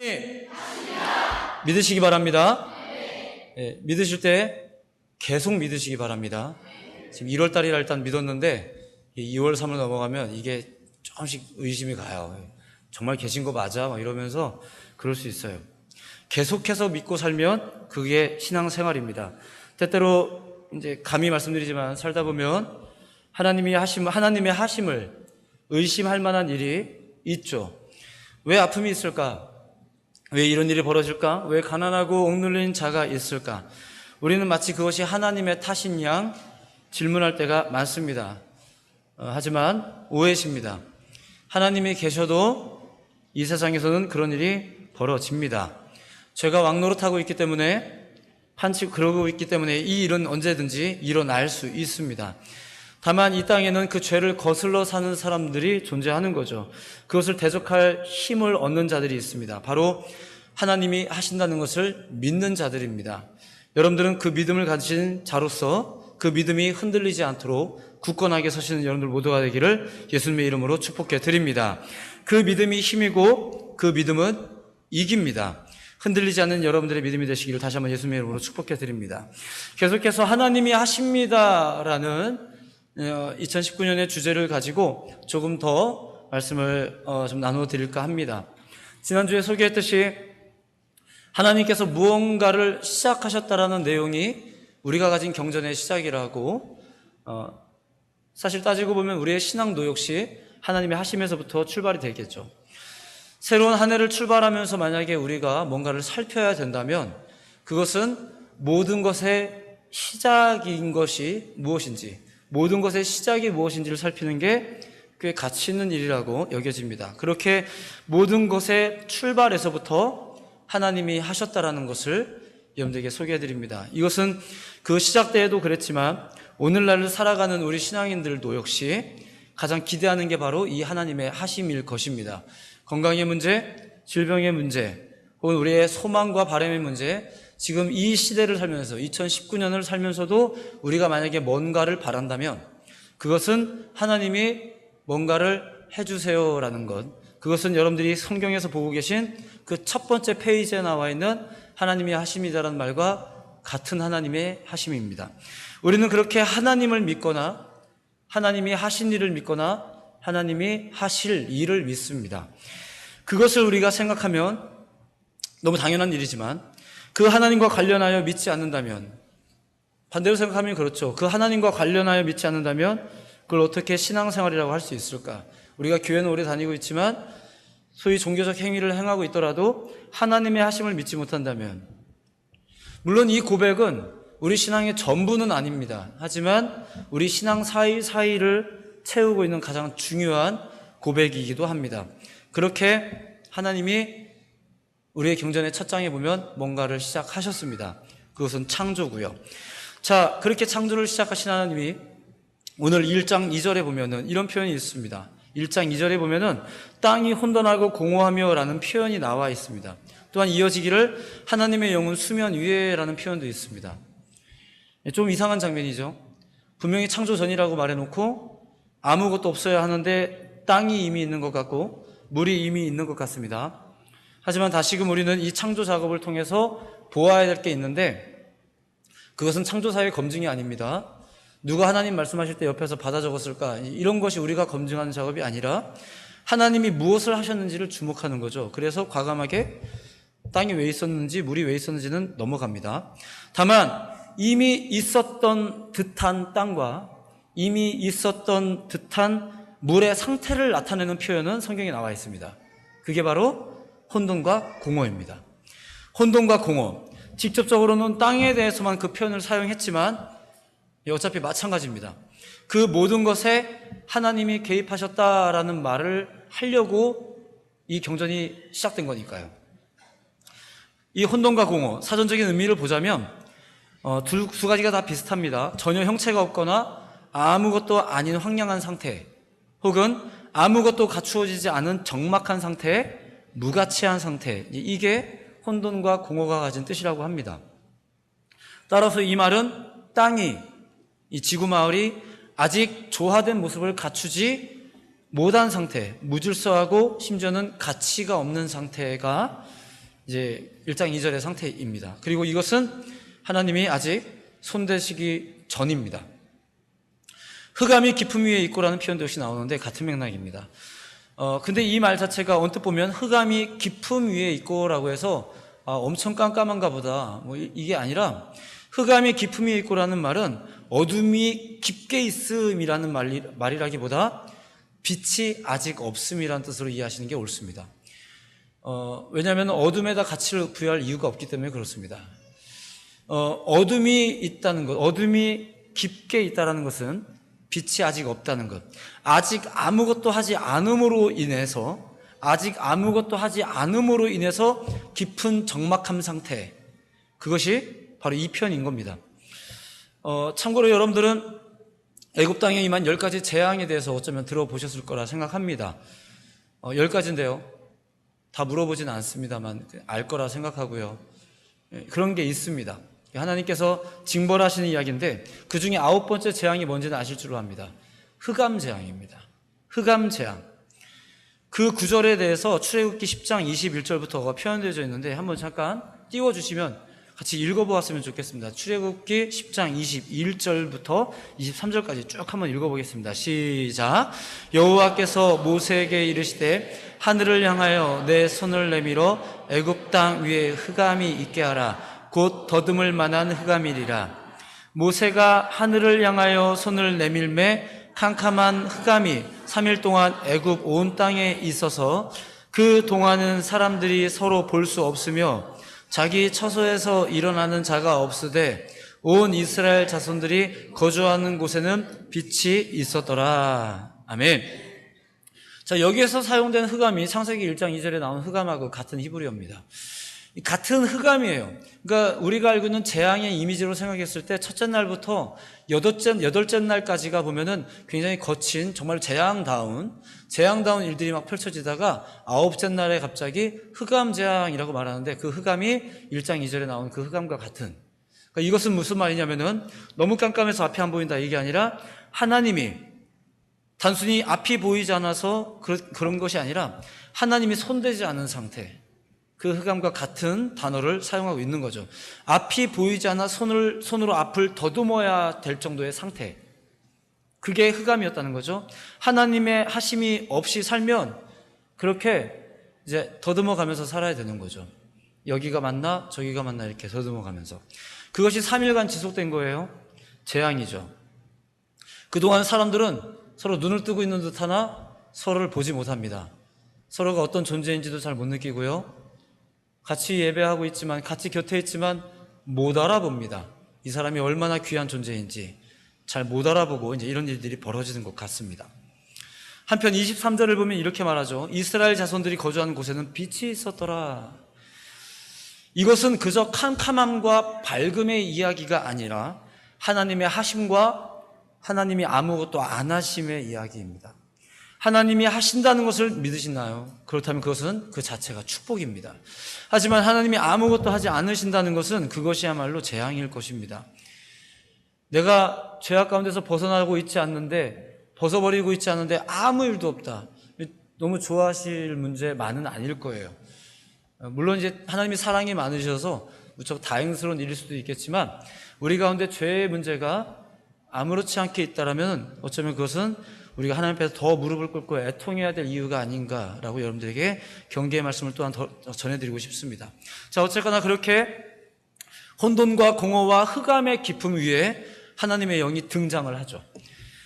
네. 믿으시기 바랍니다. 예, 믿으실 때 계속 믿으시기 바랍니다. 지금 1월 달이라 일단 믿었는데 2월 3월 넘어가면 이게 조금씩 의심이 가요. 정말 계신 거 맞아? 막 이러면서 그럴 수 있어요. 계속해서 믿고 살면 그게 신앙생활입니다. 때때로 이제 감히 말씀드리지만 살다 보면 하나님이 하심 하나님의 하심을 의심할 만한 일이 있죠. 왜 아픔이 있을까? 왜 이런 일이 벌어질까? 왜 가난하고 억눌린 자가 있을까? 우리는 마치 그것이 하나님의 탓인 양 질문할 때가 많습니다. 어, 하지만 오해십니다. 하나님이 계셔도 이 세상에서는 그런 일이 벌어집니다. 죄가 왕노릇하고 있기 때문에 판치 그러고 있기 때문에 이 일은 언제든지 일어날 수 있습니다. 다만 이 땅에는 그 죄를 거슬러 사는 사람들이 존재하는 거죠. 그것을 대적할 힘을 얻는 자들이 있습니다. 바로 하나님이 하신다는 것을 믿는 자들입니다. 여러분들은 그 믿음을 가진 자로서 그 믿음이 흔들리지 않도록 굳건하게 서시는 여러분들 모두가 되기를 예수님의 이름으로 축복해 드립니다. 그 믿음이 힘이고 그 믿음은 이깁니다. 흔들리지 않는 여러분들의 믿음이 되시기를 다시 한번 예수님의 이름으로 축복해 드립니다. 계속해서 하나님이 하십니다라는 2019년의 어, 주제를 가지고 조금 더 말씀을 어, 좀 나누어 드릴까 합니다. 지난주에 소개했듯이 하나님께서 무언가를 시작하셨다라는 내용이 우리가 가진 경전의 시작이라고 어, 사실 따지고 보면 우리의 신앙도 역시 하나님의 하심에서부터 출발이 되겠죠. 새로운 한 해를 출발하면서 만약에 우리가 뭔가를 살펴야 된다면 그것은 모든 것의 시작인 것이 무엇인지 모든 것의 시작이 무엇인지를 살피는 게 꽤 가치 있는 일이라고 여겨집니다. 그렇게 모든 것의 출발에서부터 하나님이 하셨다라는 것을 여러분들에게 소개해 드립니다. 이것은 그 시작 때에도 그랬지만 오늘날을 살아가는 우리 신앙인들도 역시 가장 기대하는 게 바로 이 하나님의 하심일 것입니다. 건강의 문제, 질병의 문제, 혹은 우리의 소망과 바람의 문제, 지금 이 시대를 살면서 2019년을 살면서도 우리가 만약에 뭔가를 바란다면 그것은 하나님이 뭔가를 해주세요라는 것. 그것은 여러분들이 성경에서 보고 계신 그 첫 번째 페이지에 나와 있는 하나님이 하심이다라는 말과 같은 하나님의 하심입니다. 우리는 그렇게 하나님을 믿거나 하나님이 하신 일을 믿거나 하나님이 하실 일을 믿습니다. 그것을 우리가 생각하면 너무 당연한 일이지만 그 하나님과 관련하여 믿지 않는다면 반대로 생각하면 그렇죠. 그 하나님과 관련하여 믿지 않는다면 그걸 어떻게 신앙생활이라고 할 수 있을까? 우리가 교회는 오래 다니고 있지만 소위 종교적 행위를 행하고 있더라도 하나님의 하심을 믿지 못한다면 물론 이 고백은 우리 신앙의 전부는 아닙니다. 하지만 우리 신앙 사이사이를 채우고 있는 가장 중요한 고백이기도 합니다. 그렇게 하나님이 우리의 경전의 첫 장에 보면 뭔가를 시작하셨습니다. 그것은 창조고요. 자, 그렇게 창조를 시작하신 하나님이 오늘 1장 2절에 보면은 이런 표현이 있습니다. 1장 2절에 보면은 땅이 혼돈하고 공허하며라는 표현이 나와 있습니다. 또한 이어지기를 하나님의 영은 수면 위에라는 표현도 있습니다. 좀 이상한 장면이죠. 분명히 창조 전이라고 말해놓고 아무것도 없어야 하는데 땅이 이미 있는 것 같고 물이 이미 있는 것 같습니다. 하지만 다시금 우리는 이 창조 작업을 통해서 보아야 될 게 있는데 그것은 창조사의 검증이 아닙니다. 누가 하나님 말씀하실 때 옆에서 받아 적었을까? 이런 것이 우리가 검증하는 작업이 아니라 하나님이 무엇을 하셨는지를 주목하는 거죠. 그래서 과감하게 땅이 왜 있었는지, 물이 왜 있었는지는 넘어갑니다. 다만 이미 있었던 듯한 땅과 이미 있었던 듯한 물의 상태를 나타내는 표현은 성경에 나와 있습니다. 그게 바로 혼돈과 공허입니다. 혼돈과 공허. 직접적으로는 땅에 대해서만 그 표현을 사용했지만 어차피 마찬가지입니다. 그 모든 것에 하나님이 개입하셨다라는 말을 하려고 이 경전이 시작된 거니까요. 이 혼돈과 공허, 사전적인 의미를 보자면 어, 두, 두 가지가 다 비슷합니다. 전혀 형체가 없거나 아무것도 아닌 황량한 상태, 혹은 아무것도 갖추어지지 않은 적막한 상태, 무가치한 상태. 이게 혼돈과 공허가 가진 뜻이라고 합니다. 따라서 이 말은 땅이 이 지구 마을이 아직 조화된 모습을 갖추지 못한 상태, 무질서하고 심지어는 가치가 없는 상태가 이제 1장 2절의 상태입니다. 그리고 이것은 하나님이 아직 손대시기 전입니다. 흑암이 깊음 위에 있고라는 표현도 역시 나오는데 같은 맥락입니다. 어, 근데 이 말 자체가 언뜻 보면 흑암이 깊음 위에 있고라고 해서 아, 엄청 깜깜한가 보다. 뭐 이- 이게 아니라 흑암이 깊음 위에 있고라는 말은 어둠이 깊게 있음이라는 말이, 말이라기보다 빛이 아직 없음이라는 뜻으로 이해하시는 게 옳습니다. 어, 왜냐하면 어둠에다 가치를 부여할 이유가 없기 때문에 그렇습니다. 어, 어둠이 있다는 것, 어둠이 깊게 있다는 것은 빛이 아직 없다는 것, 아직 아무것도 하지 않음으로 인해서, 아직 아무것도 하지 않음으로 인해서 깊은 적막함 상태, 그것이 바로 이 편인 겁니다. 어, 참고로 여러분들은 애굽 땅에 임한 열 가지 재앙에 대해서 어쩌면 들어보셨을 거라 생각합니다. 어, 열 가지인데요. 다 물어보진 않습니다만 알 거라 생각하고요. 예, 그런 게 있습니다. 하나님께서 징벌하시는 이야기인데 그 중에 아홉 번째 재앙이 뭔지는 아실 줄로 압니다. 흑암 재앙입니다. 흑암 재앙. 그 구절에 대해서 출애굽기 10장 21절부터가 표현되어 있는데 한번 잠깐 띄워 주시면 같이 읽어 보았으면 좋겠습니다. 출애굽기 10장 21절부터 23절까지 쭉 한번 읽어 보겠습니다. 시작. 여호와께서 모세에게 이르시되 하늘을 향하여 내 손을 내밀어 애굽 땅 위에 흑암이 있게 하라. 곧 더듬을 만한 흑암이리라. 모세가 하늘을 향하여 손을 내밀매 캄캄한 흑암이 3일 동안 애굽 온 땅에 있어서 그 동안은 사람들이 서로 볼 수 없으며 자기 처소에서 일어나는 자가 없으되 온 이스라엘 자손들이 거주하는 곳에는 빛이 있었더라. 아멘. 자, 여기에서 사용된 흑암이 창세기 1장 2절에 나온 흑암하고 같은 히브리어입니다. 같은 흑암이에요. 그러니까 우리가 알고 있는 재앙의 이미지로 생각했을 때 첫째 날부터 여덟째, 여덟째 날까지가 보면은 굉장히 거친 정말 재앙다운, 재앙다운 일들이 막 펼쳐지다가 아홉째 날에 갑자기 흑암 재앙이라고 말하는데 그 흑암이 1장 2절에 나온 그 흑암과 같은. 그러니까 이것은 무슨 말이냐면은 너무 깜깜해서 앞이 안 보인다 이게 아니라 하나님이 단순히 앞이 보이지 않아서 그런 것이 아니라 하나님이 손대지 않은 상태. 그 흑암과 같은 단어를 사용하고 있는 거죠. 앞이 보이지 않아 손을, 손으로 앞을 더듬어야 될 정도의 상태. 그게 흑암이었다는 거죠. 하나님의 하심이 없이 살면 그렇게 이제 더듬어 가면서 살아야 되는 거죠. 여기가 맞나, 저기가 맞나 이렇게 더듬어 가면서. 그것이 3일간 지속된 거예요. 재앙이죠. 그동안 사람들은 서로 눈을 뜨고 있는 듯 하나 서로를 보지 못합니다. 서로가 어떤 존재인지도 잘 못 느끼고요. 같이 예배하고 있지만, 같이 곁에 있지만 못 알아봅니다. 이 사람이 얼마나 귀한 존재인지 잘 못 알아보고 이제 이런 일들이 벌어지는 것 같습니다. 한편 23절을 보면 이렇게 말하죠. 이스라엘 자손들이 거주하는 곳에는 빛이 있었더라. 이것은 그저 캄캄함과 밝음의 이야기가 아니라 하나님의 하심과 하나님이 아무것도 안 하심의 이야기입니다. 하나님이 하신다는 것을 믿으시나요? 그렇다면 그것은 그 자체가 축복입니다. 하지만 하나님이 아무것도 하지 않으신다는 것은 그것이야말로 재앙일 것입니다. 내가 죄악 가운데서 벗어나고 있지 않는데, 벗어버리고 있지 않는데 아무 일도 없다. 너무 좋아하실 문제만은 아닐 거예요. 물론 이제 하나님이 사랑이 많으셔서 무척 다행스러운 일일 수도 있겠지만, 우리 가운데 죄의 문제가 아무렇지 않게 있다라면 어쩌면 그것은 우리가 하나님 앞에서 더 무릎을 꿇고 애통해야 될 이유가 아닌가라고 여러분들에게 경계의 말씀을 또한 더 전해드리고 싶습니다. 자, 어쨌거나 그렇게 혼돈과 공허와 흑암의 깊음 위에 하나님의 영이 등장을 하죠.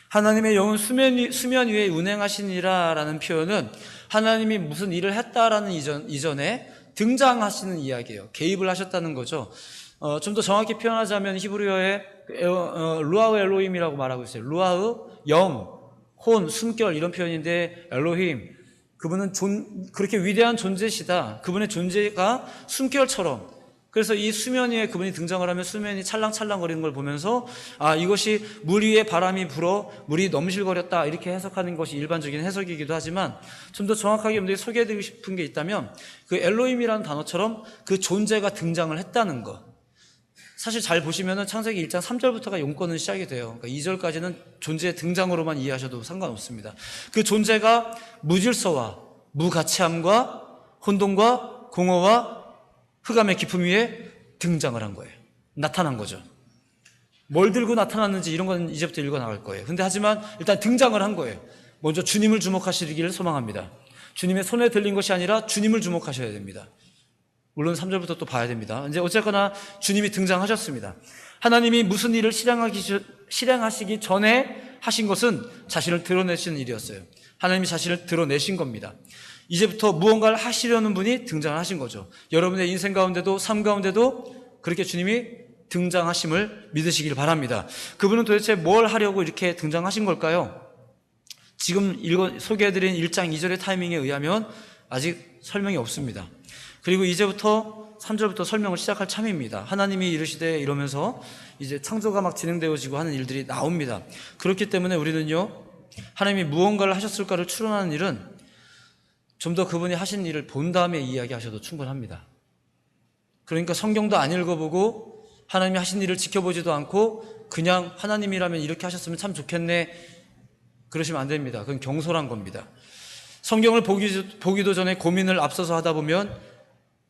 하나님의 영은 수면, 위, 수면 위에 운행하시니라라는 표현은 하나님이 무슨 일을 했다라는 이전, 이전에 등장하시는 이야기예요. 개입을 하셨다는 거죠. 어, 좀 더 정확히 표현하자면 히브리어의 어, 루아우 엘로힘이라고 말하고 있어요. 루아우 영, 혼, 숨결 이런 표현인데 엘로힘 그분은 존, 그렇게 위대한 존재시다. 그분의 존재가 숨결처럼 그래서 이 수면 위에 그분이 등장을 하면 수면이 찰랑찰랑거리는 걸 보면서 아 이것이 물 위에 바람이 불어 물이 넘실거렸다 이렇게 해석하는 것이 일반적인 해석이기도 하지만 좀 더 정확하게 여러분들이 소개해드리고 싶은 게 있다면 그 엘로힘이라는 단어처럼 그 존재가 등장을 했다는 것 사실 잘 보시면은 창세기 1장 3절부터가 용건은 시작이 돼요. 그러니까 2절까지는 존재의 등장으로만 이해하셔도 상관없습니다. 그 존재가 무질서와 무가치함과 혼돈과 공허와 흑암의 깊음 위에 등장을 한 거예요. 나타난 거죠. 뭘 들고 나타났는지 이런 건 이제부터 읽어 나갈 거예요. 근데 하지만 일단 등장을 한 거예요. 먼저 주님을 주목하시기를 소망합니다. 주님의 손에 들린 것이 아니라 주님을 주목하셔야 됩니다. 물론 3절부터 또 봐야 됩니다. 이제 어쨌거나 주님이 등장하셨습니다. 하나님이 무슨 일을 실행하기, 실행하시기 전에 하신 것은 자신을 드러내시는 일이었어요. 하나님이 자신을 드러내신 겁니다. 이제부터 무언가를 하시려는 분이 등장하신 거죠. 여러분의 인생 가운데도 삶 가운데도 그렇게 주님이 등장하심을 믿으시길 바랍니다. 그분은 도대체 뭘 하려고 이렇게 등장하신 걸까요? 지금 읽어, 소개해드린 1장 2절의 타이밍에 의하면 아직 설명이 없습니다. 그리고 이제부터 3절부터 설명을 시작할 참입니다. 하나님이 이르시되 이러면서 이제 창조가 막 진행되어지고 하는 일들이 나옵니다. 그렇기 때문에 우리는요, 하나님이 무언가를 하셨을까를 추론하는 일은 좀 더 그분이 하신 일을 본 다음에 이야기하셔도 충분합니다. 그러니까 성경도 안 읽어보고 하나님이 하신 일을 지켜보지도 않고 그냥 하나님이라면 이렇게 하셨으면 참 좋겠네 그러시면 안 됩니다. 그건 경솔한 겁니다. 성경을 보기, 보기도 전에 고민을 앞서서 하다 보면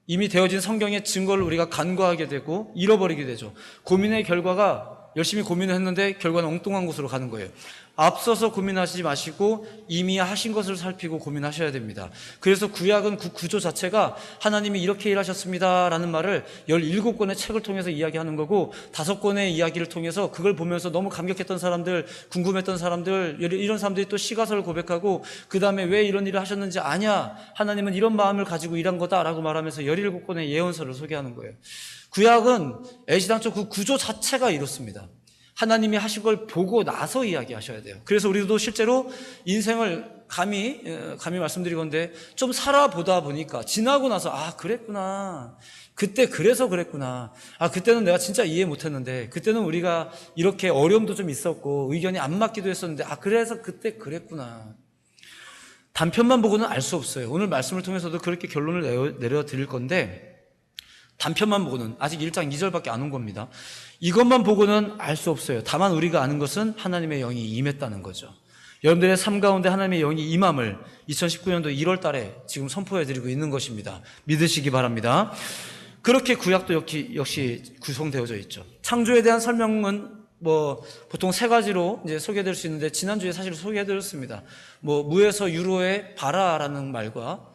이미 되어진 성경의 증거를 우리가 간과하게 되고 잃어버리게 되죠. 고민의 결과가 열심히 고민을 했는데 결과는 엉뚱한 곳으로 가는 거예요. 앞서서 고민하시지 마시고 이미 하신 것을 살피고 고민하셔야 됩니다. 그래서 구약은 그 구조 자체가 하나님이 이렇게 일하셨습니다. 라는 말을 17권의 책을 통해서 이야기하는 거고 다섯 권의 이야기를 통해서 그걸 보면서 너무 감격했던 사람들, 궁금했던 사람들, 이런 사람들이 또 시가서를 고백하고 그 다음에 왜 이런 일을 하셨는지 아냐. 하나님은 이런 마음을 가지고 일한 거다라고 말하면서 17권의 예언서를 소개하는 거예요. 구약은 애시당초 그 구조 자체가 이렇습니다. 하나님이 하신 걸 보고 나서 이야기하셔야 돼요. 그래서 우리도 실제로 인생을 감히 어, 감히 말씀드리건데 좀 살아보다 보니까 지나고 나서 아 그랬구나. 그때 그래서 그랬구나. 아 그때는 내가 진짜 이해 못했는데 그때는 우리가 이렇게 어려움도 좀 있었고 의견이 안 맞기도 했었는데 아 그래서 그때 그랬구나. 단편만 보고는 알 수 없어요. 오늘 말씀을 통해서도 그렇게 결론을 내려, 내려 드릴 건데 단편만 보고는 아직 1장 2절밖에 안 온 겁니다. 이것만 보고는 알 수 없어요. 다만 우리가 아는 것은 하나님의 영이 임했다는 거죠. 여러분들의 삶 가운데 하나님의 영이 임함을 2019년도 1월 달에 지금 선포해 드리고 있는 것입니다. 믿으시기 바랍니다. 그렇게 구약도 역시, 역시 구성되어져 있죠. 창조에 대한 설명은 뭐 보통 세 가지로 이제 소개될 수 있는데 지난주에 사실 소개해 드렸습니다. 뭐 무에서 유로의 바라라는 말과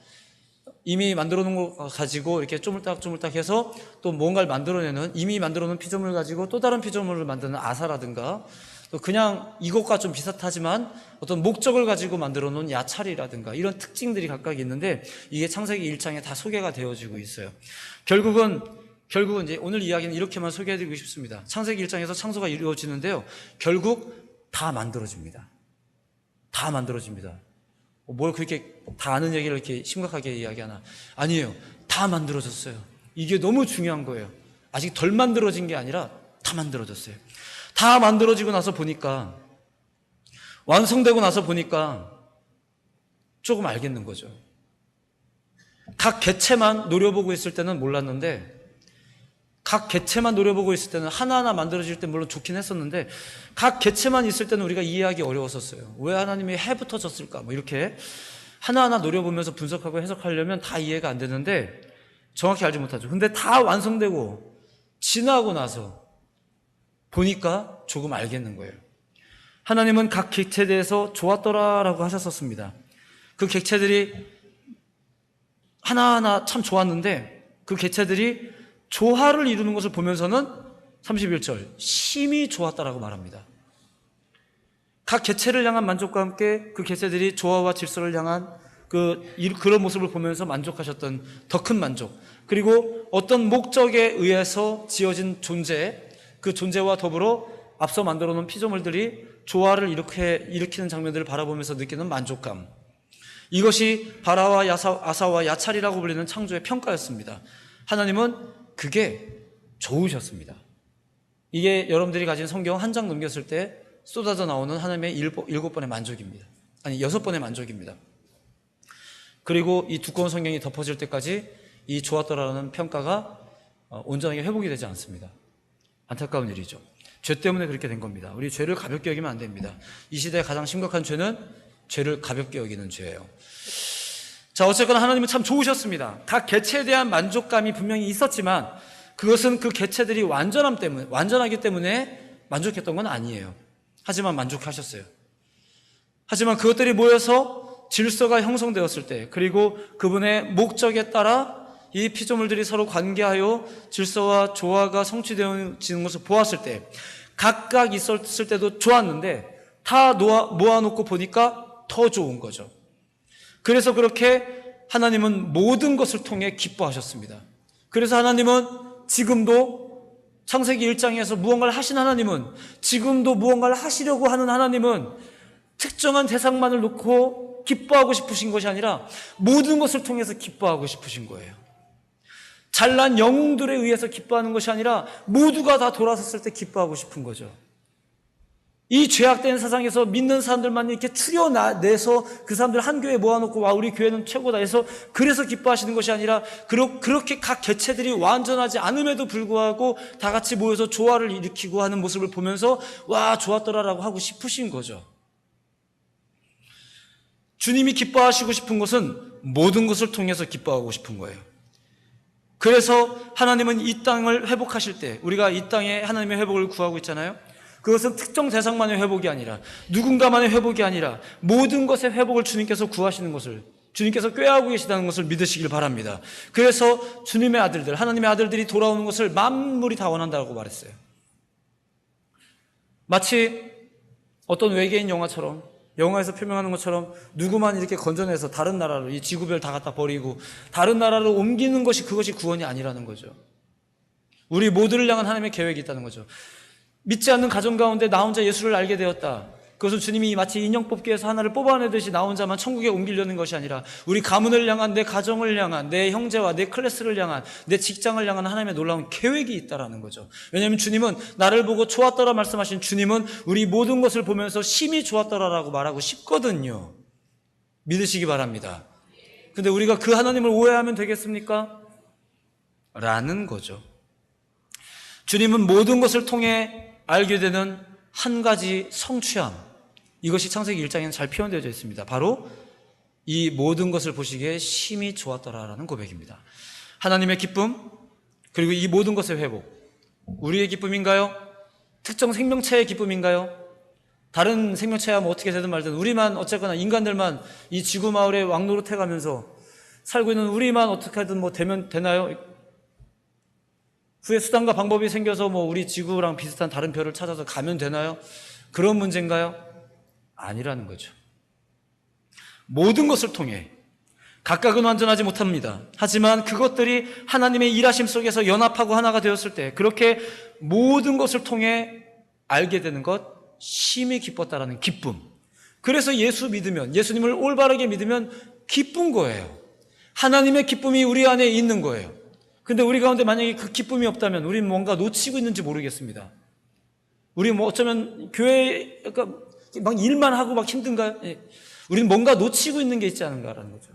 이미 만들어 놓은 거 가지고 이렇게 쪼물딱쪼물딱 해서 또 뭔가를 만들어내는 이미 만들어 놓은 피조물 가지고 또 다른 피조물을 만드는 아사라든가 또 그냥 이것과 좀 비슷하지만 어떤 목적을 가지고 만들어 놓은 야찰이라든가 이런 특징들이 각각 있는데 이게 창세기 1장에 다 소개가 되어지고 있어요. 결국은 결국은 이제 오늘 이야기는 이렇게만 소개해드리고 싶습니다. 창세기 1장에서 창조가 이루어지는데요. 결국 다 만들어집니다. 다 만들어집니다. 뭘 그렇게 다 아는 얘기를 이렇게 심각하게 이야기하나. 아니에요. 다 만들어졌어요. 이게 너무 중요한 거예요. 아직 덜 만들어진 게 아니라 다 만들어졌어요. 다 만들어지고 나서 보니까, 완성되고 나서 보니까 조금 알겠는 거죠. 각 개체만 노려보고 있을 때는 몰랐는데, 각 개체만 노려보고 있을 때는 하나하나 만들어질 때 물론 좋긴 했었는데 각 개체만 있을 때는 우리가 이해하기 어려웠었어요. 왜 하나님이 해부터 졌을까? 뭐 이렇게 하나하나 노려보면서 분석하고 해석하려면 다 이해가 안 되는데 정확히 알지 못하죠. 근데 다 완성되고 지나고 나서 보니까 조금 알겠는 거예요. 하나님은 각 객체에 대해서 좋았더라라고 하셨었습니다. 그 객체들이 하나하나 참 좋았는데 그 객체들이 조화를 이루는 것을 보면서는 31절 심히 좋았다라고 말합니다. 각 개체를 향한 만족과 함께 그 개체들이 조화와 질서를 향한 그 그런 모습을 보면서 만족하셨던 더 큰 만족. 그리고 어떤 목적에 의해서 지어진 존재, 그 존재와 더불어 앞서 만들어 놓은 피조물들이 조화를 이렇게 일으키는 장면들을 바라보면서 느끼는 만족감. 이것이 바라와 야사, 아사와 야찰이라고 불리는 창조의 평가였습니다. 하나님은 그게 좋으셨습니다. 이게 여러분들이 가진 성경 한 장 넘겼을 때 쏟아져 나오는 하나님의 일곱 번의 만족입니다. 아니, 여섯 번의 만족입니다. 그리고 이 두꺼운 성경이 덮어질 때까지 이 좋았더라는 평가가 어, 온전하게 회복이 되지 않습니다. 안타까운 일이죠. 죄 때문에 그렇게 된 겁니다. 우리 죄를 가볍게 여기면 안 됩니다. 이 시대의 가장 심각한 죄는 죄를 가볍게 여기는 죄예요. 자, 어쨌거나 하나님은 참 좋으셨습니다. 각 개체에 대한 만족감이 분명히 있었지만 그것은 그 개체들이 완전함 때문에, 완전하기 때문에 만족했던 건 아니에요. 하지만 만족하셨어요. 하지만 그것들이 모여서 질서가 형성되었을 때, 그리고 그분의 목적에 따라 이 피조물들이 서로 관계하여 질서와 조화가 성취되어지는 것을 보았을 때, 각각 있었을 때도 좋았는데, 다 모아놓고 보니까 더 좋은 거죠. 그래서 그렇게 하나님은 모든 것을 통해 기뻐하셨습니다. 그래서 하나님은 지금도 창세기 1장에서 무언가를 하신 하나님은 지금도 무언가를 하시려고 하는 하나님은 특정한 대상만을 놓고 기뻐하고 싶으신 것이 아니라 모든 것을 통해서 기뻐하고 싶으신 거예요. 잘난 영웅들에 의해서 기뻐하는 것이 아니라 모두가 다 돌아섰을 때 기뻐하고 싶은 거죠. 이 죄악된 세상에서 믿는 사람들만 이렇게 추려내서 그 사람들 한 교회에 모아놓고 와 우리 교회는 최고다 해서 그래서 기뻐하시는 것이 아니라 그렇게 각 개체들이 완전하지 않음에도 불구하고 다 같이 모여서 조화를 일으키고 하는 모습을 보면서 와 좋았더라라고 하고 싶으신 거죠. 주님이 기뻐하시고 싶은 것은 모든 것을 통해서 기뻐하고 싶은 거예요. 그래서 하나님은 이 땅을 회복하실 때 우리가 이 땅에 하나님의 회복을 구하고 있잖아요. 그것은 특정 대상만의 회복이 아니라 누군가만의 회복이 아니라 모든 것의 회복을 주님께서 구하시는 것을 주님께서 꾀하고 계시다는 것을 믿으시길 바랍니다. 그래서 주님의 아들들, 하나님의 아들들이 돌아오는 것을 만물이 다 원한다고 말했어요. 마치 어떤 외계인 영화처럼 영화에서 표명하는 것처럼 누구만 이렇게 건져내서 다른 나라로 이 지구별 다 갖다 버리고 다른 나라로 옮기는 것이 그것이 구원이 아니라는 거죠. 우리 모두를 향한 하나님의 계획이 있다는 거죠. 믿지 않는 가정 가운데 나 혼자 예수를 알게 되었다. 그것은 주님이 마치 인형 뽑기에서 하나를 뽑아내듯이 나 혼자만 천국에 옮기려는 것이 아니라 우리 가문을 향한 내 가정을 향한 내 형제와 내 클래스를 향한 내 직장을 향한 하나님의 놀라운 계획이 있다라는 거죠. 왜냐하면 주님은 나를 보고 좋았더라 말씀하신 주님은 우리 모든 것을 보면서 심히 좋았더라라고 말하고 싶거든요. 믿으시기 바랍니다. 근데 우리가 그 하나님을 오해하면 되겠습니까? 라는 거죠. 주님은 모든 것을 통해 알게 되는 한 가지 성취함. 이것이 창세기 1장에는 잘 표현되어 있습니다. 바로 이 모든 것을 보시기에 심히 좋았더라라는 고백입니다. 하나님의 기쁨, 그리고 이 모든 것의 회복. 우리의 기쁨인가요? 특정 생명체의 기쁨인가요? 다른 생명체야 뭐 어떻게 되든 말든 우리만 어쨌거나 인간들만 이 지구 마을에 왕노릇 해 가면서 살고 있는 우리만 어떻게든 뭐 되면 되나요? 후에 수단과 방법이 생겨서 뭐 우리 지구랑 비슷한 다른 별을 찾아서 가면 되나요? 그런 문제인가요? 아니라는 거죠. 모든 것을 통해 각각은 완전하지 못합니다. 하지만 그것들이 하나님의 일하심 속에서 연합하고 하나가 되었을 때 그렇게 모든 것을 통해 알게 되는 것 심히 기뻤다라는 기쁨. 그래서 예수 믿으면 예수님을 올바르게 믿으면 기쁜 거예요. 하나님의 기쁨이 우리 안에 있는 거예요. 근데 우리 가운데 만약에 그 기쁨이 없다면 우리는 뭔가 놓치고 있는지 모르겠습니다. 우리 뭐 어쩌면 교회 그러니까 막 일만 하고 막 힘든가요? 예. 우리는 뭔가 놓치고 있는 게 있지 않은가라는 거죠.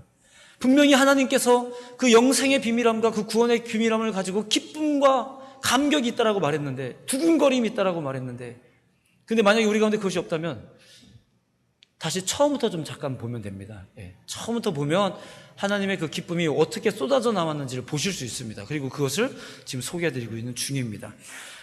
분명히 하나님께서 그 영생의 비밀함과 그 구원의 비밀함을 가지고 기쁨과 감격이 있다라고 말했는데 두근거림이 있다라고 말했는데 근데 만약에 우리 가운데 그것이 없다면 다시 처음부터 좀 잠깐 보면 됩니다. 예. 처음부터 보면 하나님의 그 기쁨이 어떻게 쏟아져 나왔는지를 보실 수 있습니다. 그리고 그것을 지금 소개해드리고 있는 중입니다.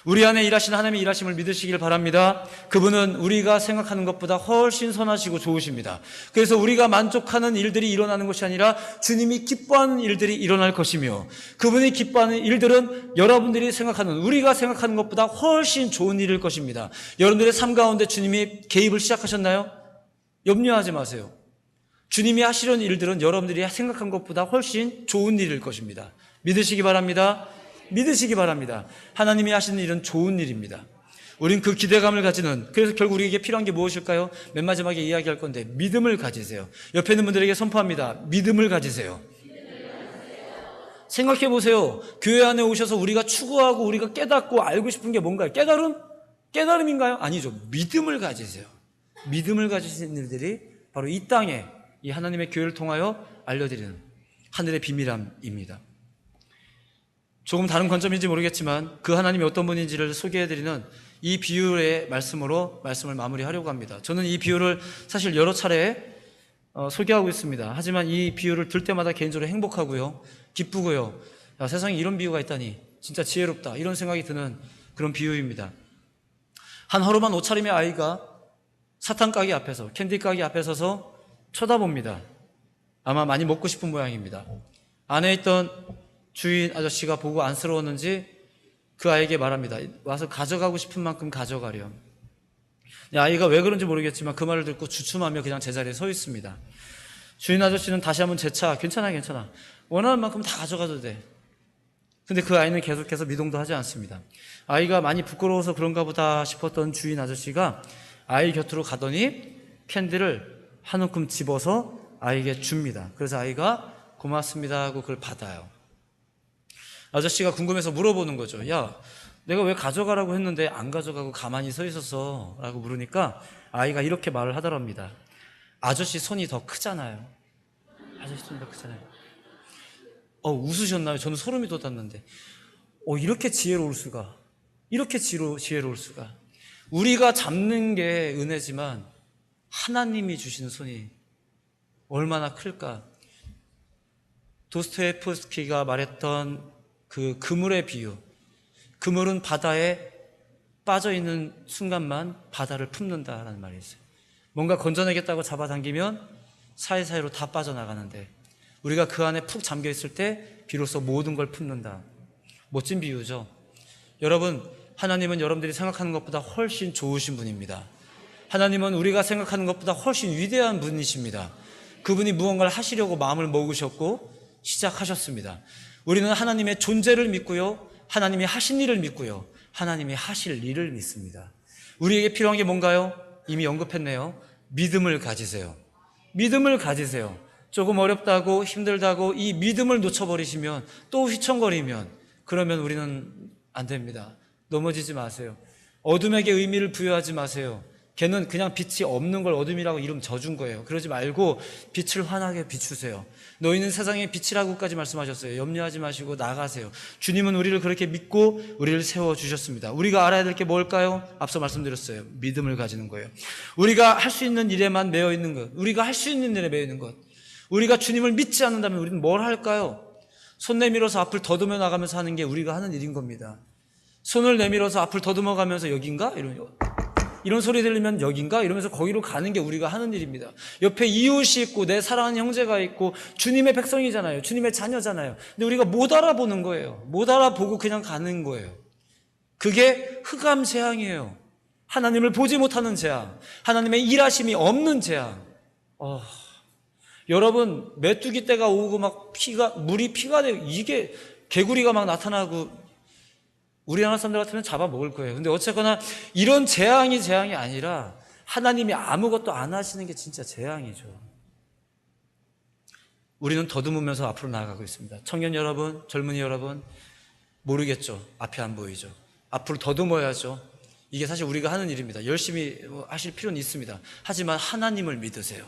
우리 안에 일하시는 하나님의 일하심을 믿으시길 바랍니다. 그분은 우리가 생각하는 것보다 훨씬 선하시고 좋으십니다. 그래서 우리가 만족하는 일들이 일어나는 것이 아니라 주님이 기뻐하는 일들이 일어날 것이며 그분이 기뻐하는 일들은 여러분들이 생각하는 우리가 생각하는 것보다 훨씬 좋은 일일 것입니다. 여러분들의 삶 가운데 주님이 개입을 시작하셨나요? 염려하지 마세요. 주님이 하시려는 일들은 여러분들이 생각한 것보다 훨씬 좋은 일일 것입니다. 믿으시기 바랍니다. 믿으시기 바랍니다. 하나님이 하시는 일은 좋은 일입니다. 우린 그 기대감을 가지는 그래서 결국 우리에게 필요한 게 무엇일까요? 맨 마지막에 이야기할 건데 믿음을 가지세요. 옆에 있는 분들에게 선포합니다. 믿음을 가지세요. 생각해 보세요. 교회 안에 오셔서 우리가 추구하고 우리가 깨닫고 알고 싶은 게 뭔가요? 깨달음? 깨달음인가요? 아니죠. 믿음을 가지세요. 믿음을 가지신 일들이 바로 이 땅에 이 하나님의 교회를 통하여 알려드리는 하늘의 비밀함입니다. 조금 다른 관점인지 모르겠지만 그 하나님이 어떤 분인지를 소개해드리는 이 비유의 말씀으로 말씀을 마무리하려고 합니다. 저는 이 비유를 사실 여러 차례 어, 소개하고 있습니다. 하지만 이 비유를 들 때마다 개인적으로 행복하고요, 기쁘고요. 야, 세상에 이런 비유가 있다니 진짜 지혜롭다 이런 생각이 드는 그런 비유입니다. 한 하루만 옷차림의 아이가 사탕 가게 앞에서 캔디 가게 앞에 서서 쳐다봅니다. 아마 많이 먹고 싶은 모양입니다. 안에 있던 주인 아저씨가 보고 안쓰러웠는지 그 아이에게 말합니다. 와서 가져가고 싶은 만큼 가져가렴. 아이가 왜 그런지 모르겠지만 그 말을 듣고 주춤하며 그냥 제자리에 서 있습니다. 주인 아저씨는 다시 한번 재차 괜찮아 괜찮아 원하는 만큼 다 가져가도 돼. 근데 그 아이는 계속해서 미동도 하지 않습니다. 아이가 많이 부끄러워서 그런가 보다 싶었던 주인 아저씨가 아이 곁으로 가더니 캔디를 한 움큼 집어서 아이에게 줍니다. 그래서 아이가 고맙습니다 하고 그걸 받아요. 아저씨가 궁금해서 물어보는 거죠. 야, 내가 왜 가져가라고 했는데 안 가져가고 가만히 서 있었어? 라고 물으니까 아이가 이렇게 말을 하더랍니다. 아저씨 손이 더 크잖아요. 아저씨 손이 더 크잖아요. 어, 웃으셨나요? 저는 소름이 돋았는데. 어, 이렇게 지혜로울 수가. 이렇게 지혜로울 수가. 우리가 잡는 게 은혜지만 하나님이 주시는 손이 얼마나 클까. 도스토예프스키가 말했던 그 그물의 비유. 그물은 바다에 빠져 있는 순간만 바다를 품는다라는 말이 있어요. 뭔가 건져내겠다고 잡아당기면 사이사이로 다 빠져나가는데 우리가 그 안에 푹 잠겨 있을 때 비로소 모든 걸 품는다. 멋진 비유죠. 여러분, 하나님은 여러분들이 생각하는 것보다 훨씬 좋으신 분입니다. 하나님은 우리가 생각하는 것보다 훨씬 위대한 분이십니다. 그분이 무언가를 하시려고 마음을 먹으셨고 시작하셨습니다. 우리는 하나님의 존재를 믿고요. 하나님이 하신 일을 믿고요. 하나님이 하실 일을 믿습니다. 우리에게 필요한 게 뭔가요? 이미 언급했네요. 믿음을 가지세요. 믿음을 가지세요. 조금 어렵다고 힘들다고 이 믿음을 놓쳐버리시면 또 휘청거리면 그러면 우리는 안 됩니다. 넘어지지 마세요. 어둠에게 의미를 부여하지 마세요. 걔는 그냥 빛이 없는 걸 어둠이라고 이름 져준 거예요. 그러지 말고 빛을 환하게 비추세요. 너희는 세상의 빛이라고까지 말씀하셨어요. 염려하지 마시고 나가세요. 주님은 우리를 그렇게 믿고 우리를 세워 주셨습니다. 우리가 알아야 될 게 뭘까요? 앞서 말씀드렸어요. 믿음을 가지는 거예요. 우리가 할 수 있는 일에만 매여 있는 것. 우리가 할 수 있는 일에 매여 있는 것. 우리가 주님을 믿지 않는다면 우리는 뭘 할까요? 손 내밀어서 앞을 더듬어 나가면서 하는 게 우리가 하는 일인 겁니다. 손을 내밀어서 앞을 더듬어 가면서 여긴가? 이런 이런 소리 들리면 여긴가? 이러면서 거기로 가는 게 우리가 하는 일입니다. 옆에 이웃이 있고 내 사랑하는 형제가 있고 주님의 백성이잖아요. 주님의 자녀잖아요. 근데 우리가 못 알아보는 거예요. 못 알아보고 그냥 가는 거예요. 그게 흑암 재앙이에요. 하나님을 보지 못하는 재앙. 하나님의 일하심이 없는 재앙. 어, 여러분 메뚜기 때가 오고 막 피가 물이 피가 되고 이게 개구리가 막 나타나고 우리나라 사람들 같으면 잡아먹을 거예요. 근데 어쨌거나 이런 재앙이 재앙이 아니라 하나님이 아무것도 안 하시는 게 진짜 재앙이죠. 우리는 더듬으면서 앞으로 나아가고 있습니다. 청년 여러분, 젊은이 여러분, 모르겠죠. 앞에 안 보이죠. 앞으로 더듬어야죠. 이게 사실 우리가 하는 일입니다. 열심히 하실 필요는 있습니다. 하지만 하나님을 믿으세요.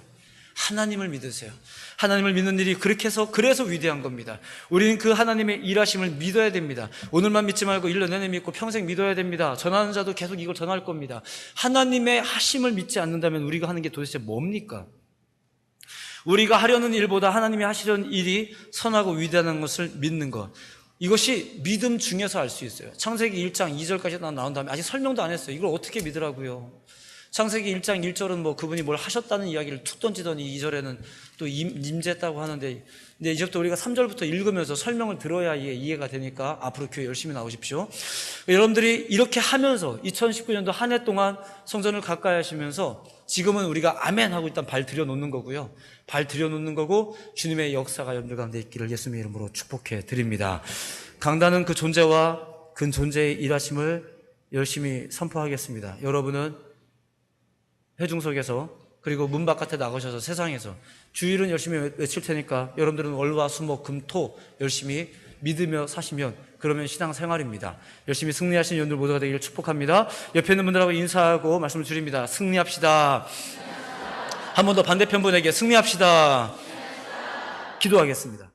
하나님을 믿으세요. 하나님을 믿는 일이 그렇게 해서 그래서 위대한 겁니다. 우리는 그 하나님의 일하심을 믿어야 됩니다. 오늘만 믿지 말고 1년 내내 믿고 평생 믿어야 됩니다. 전하는 자도 계속 이걸 전할 겁니다. 하나님의 하심을 믿지 않는다면 우리가 하는 게 도대체 뭡니까? 우리가 하려는 일보다 하나님이 하시려는 일이 선하고 위대한 것을 믿는 것. 이것이 믿음 중에서 알 수 있어요. 창세기 1장 2절까지 나온 다음에 아직 설명도 안 했어요. 이걸 어떻게 믿으라고요? 창세기 1장 1절은 뭐 그분이 뭘 하셨다는 이야기를 툭 던지더니 2절에는 또 임, 임재했다고 하는데 근데 이제부터 우리가 3절부터 읽으면서 설명을 들어야 이게 이해가 되니까 앞으로 교회 열심히 나오십시오. 여러분들이 이렇게 하면서 2019년도 한 해 동안 성전을 가까이 하시면서 지금은 우리가 아멘 하고 일단 발 들여놓는 거고요. 발 들여놓는 거고 주님의 역사가 여러분들 가운데 있기를 예수님의 이름으로 축복해 드립니다. 강단은 그 존재와 그 존재의 일하심을 열심히 선포하겠습니다. 여러분은 회중석에서 그리고 문 바깥에 나가셔서 세상에서 주일은 열심히 외칠 테니까 여러분들은 월화 수목 금토 열심히 믿으며 사시면 그러면 신앙 생활입니다. 열심히 승리하신 여러분들 모두가 되기를 축복합니다. 옆에 있는 분들하고 인사하고 말씀을 드립니다. 승리합시다. 한 번 더 반대편 분에게 승리합시다. 기도하겠습니다.